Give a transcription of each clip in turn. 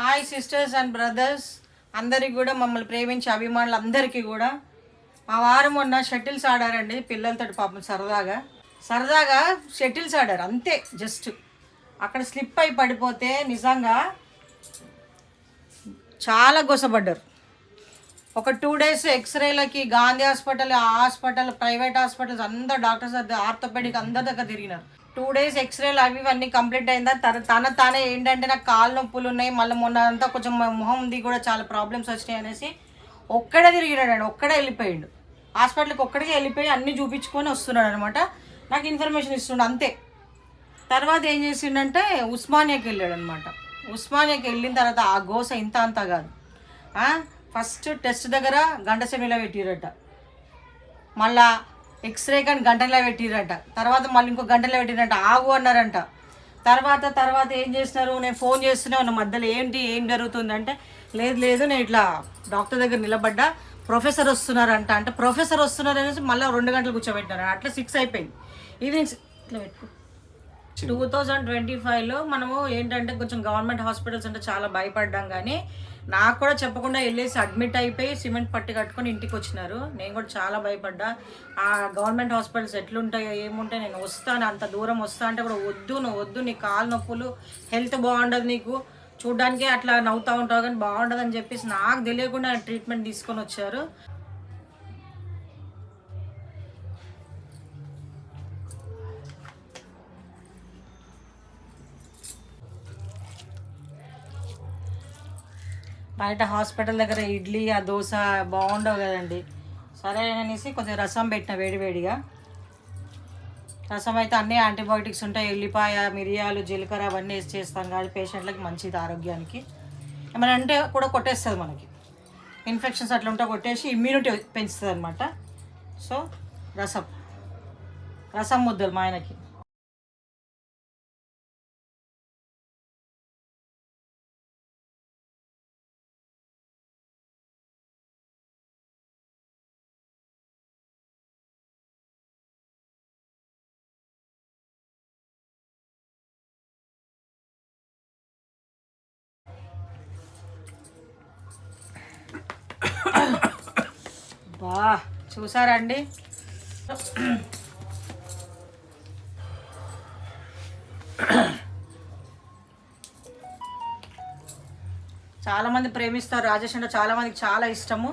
Hi sisters and brothers అందరికి కూడా మమ్మల్ని ప్రేమించే అభిమానులు అందరికీ కూడా. మా వారు మొన్న షటిల్స్ ఆడారండి. పిల్లలతో పాపం సరదాగా. సరదాగా షటిల్స్ ఆడారు. అంతే జస్ట్ అక్కడ స్లిప్ అయి పడిపోతే నిజంగా చాలా గొసపడ్డారు ఒక two days ఎక్స్రేలకి Gandhi hospital hospital private hospitals అందరు డాక్టర్స్ ఆర్థోపెడిక్ అందరి దగ్గర తిరిగినారు. టూ డేస్ ఎక్స్రేలు అవి ఇవన్నీ కంప్లీట్ అయిందా? తన తన తానే ఏంటంటే నాకు కాళ్ళు నొప్పులు ఉన్నాయి. మళ్ళీ మొన్న అంతా కొంచెం మొహం ఉంది కూడా చాలా ప్రాబ్లమ్స్ వచ్చినాయి అనేసి ఒక్కడే తిరిగినాడు ఒక్కడే వెళ్ళిపోయాడు. హాస్పిటల్కి ఒక్కడికే వెళ్ళిపోయి అన్నీ చూపించుకొని వస్తున్నాడు అనమాట. నాకు ఇన్ఫర్మేషన్ ఇస్తుండే అంతే. తర్వాత ఏం చేసిండంటే ఉస్మానియాకి వెళ్ళాడు అనమాట. ఉస్మానియాకి వెళ్ళిన తర్వాత ఆ గోస ఇంత అంత కాదు. ఫస్ట్ టెస్ట్ దగ్గర గంట సెమిలో పెట్టిరట మళ్ళా ఎక్స్రే కానీ గంటలో పెట్టిరట తర్వాత మళ్ళీ ఇంకో గంటలో పెట్టిరట ఆగు అన్నారంట. తర్వాత తర్వాత ఏం చేసినారు? నేను ఫోన్ చేస్తూనే ఉన్నా. మధ్యలో ఏంటి ఏం జరుగుతుంది అంటే లేదు లేదు నేను ఇట్లా డాక్టర్ దగ్గర నిలబడ్డా ప్రొఫెసర్ వస్తున్నారంట అంటే ప్రొఫెసర్ వస్తున్నారు అనేసి మళ్ళీ రెండు గంటలు కూర్చోబెట్టారు అట్లా సిక్స్ అయిపోయింది. ఈవినింగ్ ఇట్లా పెట్టుకో. టూ థౌజండ్ ట్వంటీ ఫైవ్లో మనము ఏంటంటే కొంచెం గవర్నమెంట్ హాస్పిటల్స్ అంటే చాలా భయపడ్డాం కానీ నాకు కూడా చెప్పకుండా వెళ్ళేసి అడ్మిట్ అయిపోయి సిమెంట్ పట్టి కట్టుకొని ఇంటికి వచ్చినారు. నేను కూడా చాలా భయపడ్డా. ఆ గవర్నమెంట్ హాస్పిటల్స్ ఎట్లుంటాయో ఏముంటాయో నేను వస్తాను అంత దూరం వస్తా అంటే కూడా వద్దు నువ్వు వద్దు నీ కాలు నొప్పులు హెల్త్ బాగుండదు నీకు. చూడ్డానికి అట్లా నవ్వుతూ ఉంటావు కానీ బాగుండదు అని చెప్పేసి నాకు తెలియకుండా ట్రీట్మెంట్ తీసుకొని వచ్చారు. బయట హాస్పిటల్ దగ్గర ఇడ్లీ ఆ దోశ బాగుండవు కదండి. సరే అనేసి కొంచెం రసం పెట్టిన వేడివేడిగా రసం అయితే అన్ని యాంటీబయాటిక్స్ ఉంటాయి. ఎల్లిపాయ మిరియాలు జీలకర్ర అవన్నీ వేసి చేస్తాం కాబట్టి పేషెంట్లకి మంచిది ఆరోగ్యానికి. ఏమైనా అంటే కూడా కొట్టేస్తుంది మనకి. ఇన్ఫెక్షన్స్ అట్లా ఉంటే కొట్టేసి ఇమ్యూనిటీ పెంచుతుంది అనమాట సో రసం. రసం ముద్దలు మా ఆయనకి. బా చూసారండి చాలామంది ప్రేమిస్తారు రాజేష్ అంటే చాలామందికి చాలా ఇష్టము.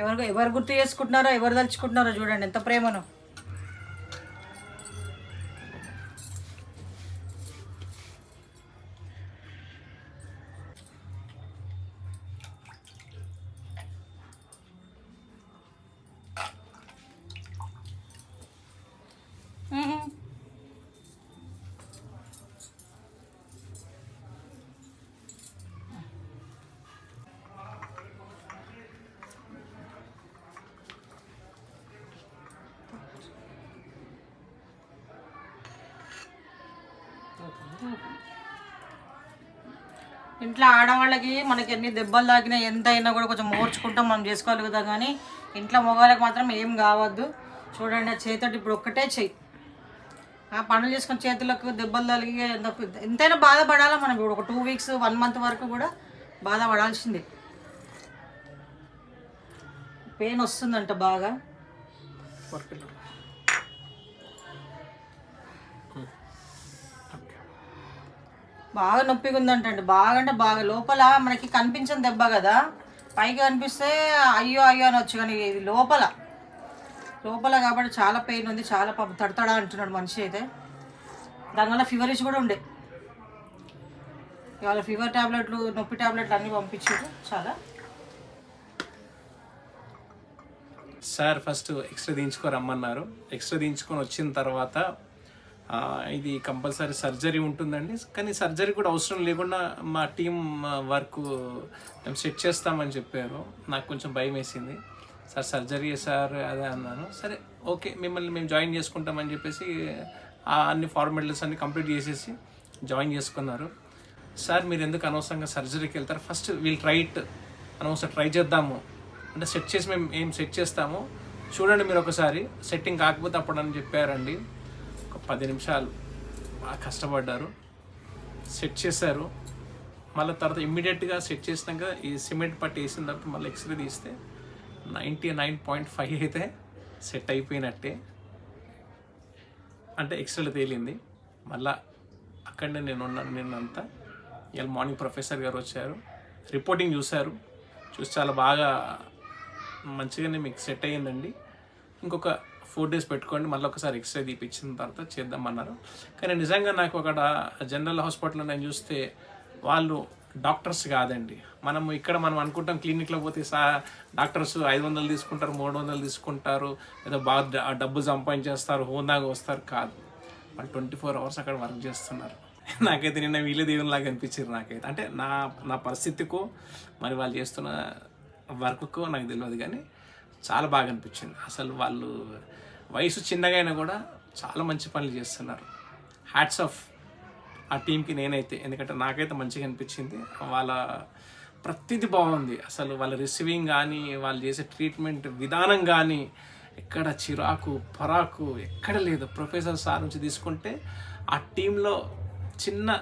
ఎవరు ఎవరు గుర్తు చేసుకుంటున్నారో ఎవరు తలుచుకుంటున్నారో చూడండి ఎంత ప్రేమను. ఇంట్లో ఆడవాళ్ళకి మనకి ఎన్ని దెబ్బలు తాకినా ఎంత అయినా కూడా కొంచెం ఓర్చుకుంటాం మనం చేసుకోవాలి కదా కానీ ఇంట్లో మగవాళ్ళకి మాత్రం ఏం కావద్దు. చూడండి ఆ చేతోటి ఇప్పుడు ఒక్కటే చెయ్యి. ఆ పనులు చేసుకుని చేతులకు దెబ్బలు తగిలి ఎంత- ఎంతైనా బాధపడాలా మనం ఇప్పుడు ఒక టూ వీక్స్ వన్ మంత్ వరకు కూడా బాధపడాల్సిందే. పెయిన్ వస్తుందంట బాగా. బాగా నొప్పిగా ఉందంటండి బాగా. అంటే బాగా లోపల మనకి కనిపించని దెబ్బ కదా పైకి కనిపిస్తే అయ్యో అయ్యో అని వచ్చు కానీ ఇది లోపల. లోపల కాబట్టి చాలా పెయిన్ ఉంది చాలా పాప తడతడా అంటున్నాడు మనిషి అయితే. దానివల్ల ఫీవరిష్ కూడా ఉండే. ఇవాళ ఫీవర్ ట్యాబ్లెట్లు నొప్పి ట్యాబ్లెట్లు అన్నీ పంపించారు చాలా. సార్ ఫస్ట్ ఎక్స్రే తీయించుకో రమ్మన్నారు. ఎక్స్రే తీయించుకొని వచ్చిన తర్వాత ఇది కంపల్సరీ సర్జరీ ఉంటుందండి. కానీ సర్జరీ కూడా అవసరం లేకుండా మా టీం వర్క్ మేము సెట్ చేస్తామని చెప్పారు. నాకు కొంచెం భయం వేసింది. సార్ సర్జరీ సార్ అదే అన్నాను. సరే ఓకే మిమ్మల్ని మేము జాయిన్ చేసుకుంటామని చెప్పేసి అన్ని ఫార్మాలిటీస్ అన్ని కంప్లీట్ చేసేసి జాయిన్ చేసుకున్నారు. సార్ మీరు ఎందుకు అనవసరంగా సర్జరీకి వెళ్తారు? ఫస్ట్ వీల్ ట్రైట్ అనవసరం ట్రై చేద్దాము. అంటే సెట్ చేసి మేము ఏం సెట్ చేస్తాము? చూడండి మీరు ఒకసారి. సెట్టింగ్ కాకపోతే అప్పుడు అని చెప్పారండి. పది నిమిషాలు బాగా కష్టపడ్డారు. సెట్ చేశారు. మళ్ళీ తర్వాత ఇమ్మీడియట్గా సెట్ చేసినాక ఈ సిమెంట్ పట్టి వేసిన తర్వాత మళ్ళీ ఎక్స్రే తీస్తే నైంటీ నైన్ పాయింట్ ఫైవ్ అయితే సెట్ అయిపోయినట్టే. అంటే ఎక్స్రేలో తేలింది. మళ్ళా అక్కడనే నేను ఉన్నాను నిన్నంతా ఇవాళ మార్నింగ్ ప్రొఫెసర్ గారు వచ్చారు. రిపోర్టింగ్ చూశారు. చూసి చాలా బాగా మంచిగానే మీకు సెట్ అయ్యిందండి. ఇంకొక ఫోర్ డేస్ పెట్టుకోండి మళ్ళీ ఒకసారి ఎక్స్రే తీపిచ్చిన తర్వాత చేద్దామన్నారు. కానీ నిజంగా నాకు అక్కడ జనరల్ హాస్పిటల్లో నేను చూస్తే వాళ్ళు డాక్టర్స్ కాదండి. మనము ఇక్కడ మనం అనుకుంటాం క్లినిక్లో పోతే సా డాక్టర్స్ ఐదు వందలు తీసుకుంటారు మూడు వందలు తీసుకుంటారు ఏదో బాగా డబ్బు సంపాదించేస్తారు హోందాగా వస్తారు కాదు. వాళ్ళు ట్వంటీ ఫోర్ అవర్స్ అక్కడ వర్క్ చేస్తున్నారు. నాకైతే నిన్న వీళ్ళే దేవునిలాగా అనిపించారు నాకైతే. అంటే నా నా పరిస్థితికు మరి వాళ్ళు చేస్తున్న వర్క్కు నాకు తెలియదు కానీ చాలా బాగా అనిపించింది. అసలు వాళ్ళు వయసు చిన్నగా అయినా కూడా చాలా మంచి పనులు చేస్తున్నారు. హ్యాట్స్ ఆఫ్ ఆ టీంకి నేనైతే. ఎందుకంటే నాకైతే మంచిగా అనిపించింది. వాళ్ళ ప్రతిదీ బాగుంది. అసలు వాళ్ళ రిసీవింగ్ కానీ వాళ్ళు చేసే ట్రీట్మెంట్ విధానం కానీ ఎక్కడ చిరాకు పరాకు ఎక్కడ లేదు. ప్రొఫెసర్ సార్ నుంచి తీసుకుంటే ఆ టీంలో చిన్న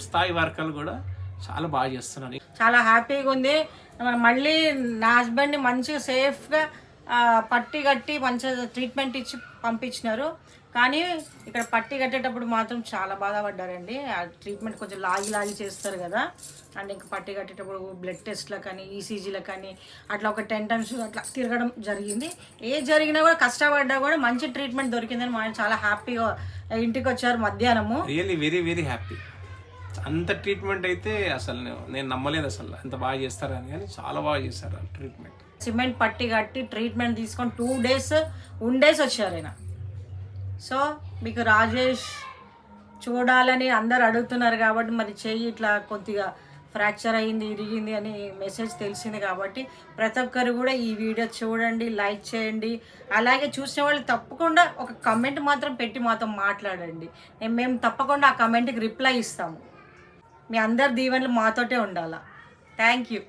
స్థాయి వర్కర్లు కూడా చాలా బాగా చేస్తున్నారు చాలా హ్యాపీగా ఉంది. మన- మళ్ళీ నా హస్బెండ్ని మంచిగా సేఫ్గా పట్టి కట్టి మంచిగా ట్రీట్మెంట్ ఇచ్చి పంపించినారు. కానీ ఇక్కడ పట్టి కట్టేటప్పుడు మాత్రం చాలా బాధపడ్డారండి. ఆ ట్రీట్మెంట్ కొంచెం లాగి లాగి చేస్తారు కదా. అండ్ ఇంకా పట్టి కట్టేటప్పుడు బ్లడ్ టెస్ట్లకు కానీ ఈసీజీలకు కానీ అట్లా ఒక టెన్ టైమ్స్ అట్లా తిరగడం జరిగింది. ఏ జరిగినా కూడా కష్టపడ్డా కూడా మంచి ట్రీట్మెంట్ దొరికిందని మా ఆయన చాలా హ్యాపీగా ఇంటికి వచ్చారు మధ్యాహ్నము. రియల్లీ వెరీ వెరీ హ్యాపీ అంత ట్రీట్మెంట్ అయితే అసలు నేను- నమ్మలేదు అసలు. అంత బాగా చేస్తారని కానీ చాలా బాగా చేస్తారు ట్రీట్మెంట్ సిమెంట్ పట్టి కట్టి ట్రీట్మెంట్ తీసుకొని టూ డేస్ ఉండేసి వచ్చారు ఆయన. సో మీకు రాజేష్ చూడాలని అందరు అడుగుతున్నారు కాబట్టి మరి చెయ్యి ఇట్లా కొద్దిగా ఫ్రాక్చర్ అయ్యింది ఇరిగింది అని మెసేజ్ తెలిసింది కాబట్టి ప్రతి ఒక్కరు కూడా ఈ వీడియో చూడండి లైక్ చేయండి. అలాగే చూసిన వాళ్ళు తప్పకుండా ఒక కమెంట్ మాత్రం పెట్టి మాతో మాట్లాడండి. నేను మేము తప్పకుండా ఆ కమెంట్కి రిప్లై ఇస్తాము. మీ అందరి దీవెనలు మాతోటే ఉండాలా? Thank you